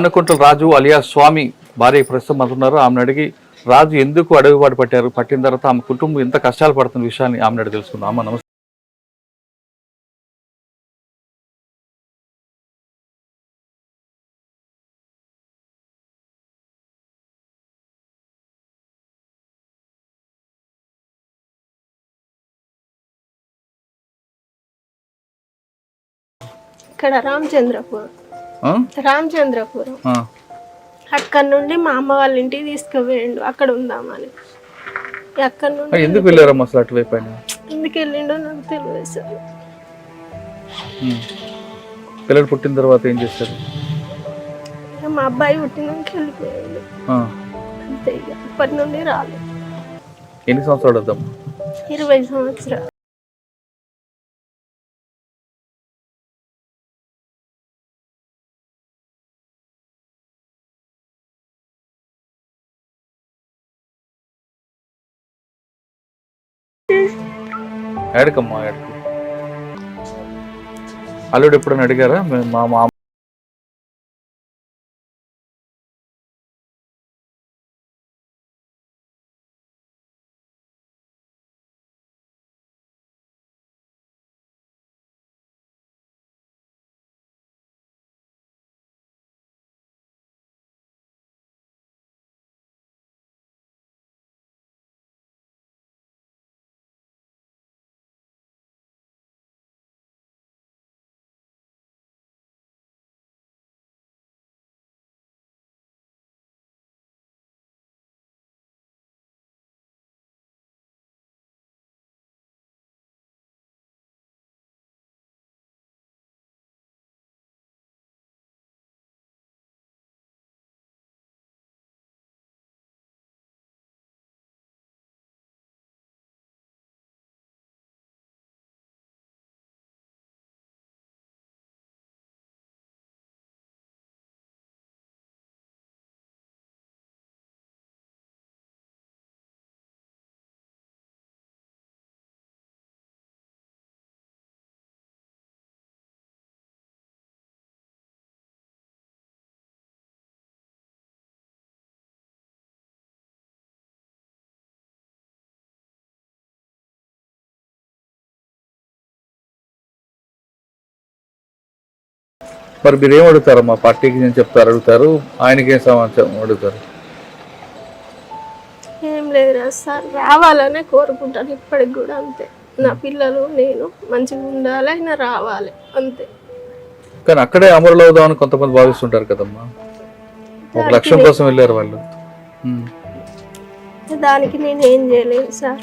ఆనకుంటల రాజు అలియా స్వామి భార్య ప్రస్తుతం అంటున్నారు. ఆమెను అడిగి రాజు ఎందుకు అడవిపాటు పట్టారు? పట్టిన తర్వాత ఆమె కుటుంబం ఎంత కష్టాలు పడుతున్న విషయాన్ని ఆమెను అడిగి తెలుసుకుందాం. అమ్మ నమస్తే. ఇక్కడ రామచంద్రపూర్. రామచంద్రపురం. అక్కడ నుండి మా అమ్మ వాళ్ళ ఇంటికి తీసుకుపోయిండు. అక్కడ ఉందామని. అక్కడ నుండి ఎందుకు వెళ్ళారమ్మా అసలు అటువైపు ఎందుకు వెళ్ళిండో నాకు తెలియదు సార్. పిల్లలు పుట్టిన తర్వాత ఏం చేస్తారు? మా అబ్బాయి పుట్టినాక వెళ్ళిపోయాడు. అంతే ఇక. అప్పటి నుండి రాలేదు. ఎన్ని సంవత్సరాలు వద్దాం ఇరవై సంవత్సరాలు. ఏడకమ్మా ఏడకు. అల్లుడు ఎప్పుడైనా అడిగారా? మే- మా మరి మీరు ఏం అడుగుతారమ్మా పార్టీకి నేను చెప్తారు అడుగుతారు. ఆయనకి ఏం సమాచారం అడుగుతారు? ఏం లేదు సార్ రావాలనే కోరుకుంటాను ఇప్పటికి కూడా అంతే. నా పిల్లలు నేను మంచిగా ఉండాలి రావాలి అంతే. కానీ అక్కడే అమరులు అవుదామని కొంతమంది భావిస్తుంటారు కదమ్మా. ఒక లక్ష్యం కోసం వెళ్ళారు వాళ్ళు. దానికి నేను ఏం చేయలేను సార్.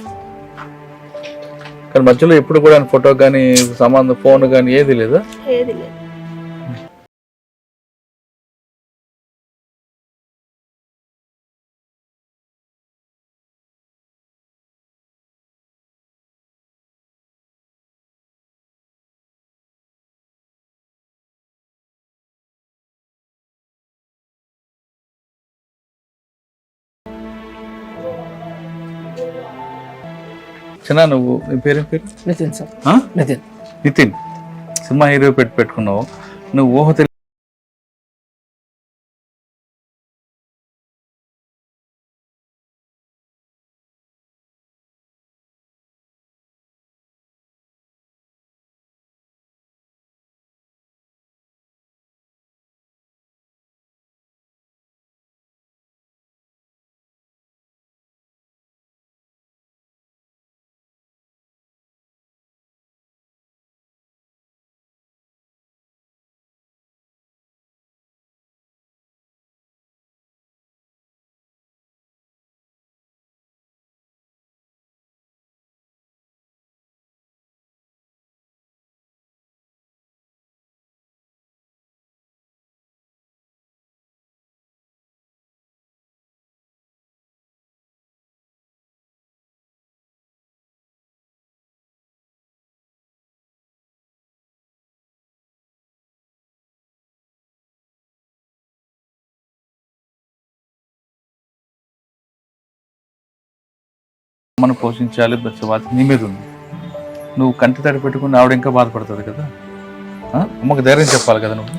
కానీ మధ్యలో ఎప్పుడు కూడా ఫోటో కానీ సంబంధం ఫోన్ కానీ ఏది లేదా? ఏది లేదు. చిన్న నువ్వు? నీ పేరేం పేరు? Nitin sir? Nitin. Nitin. Cinema hero పెట్టి పెట్టుకున్నావు. నువ్వు ఊహ మనం పోషించాలి బాధ్యత నీ మీద ఉంది. నువ్వు కంటి తడి పెట్టుకుని ఆవిడ ఇంకా బాధపడుతుంది కదా? అమ్మకు ధైర్యం చెప్పాలి కదా నువ్వు?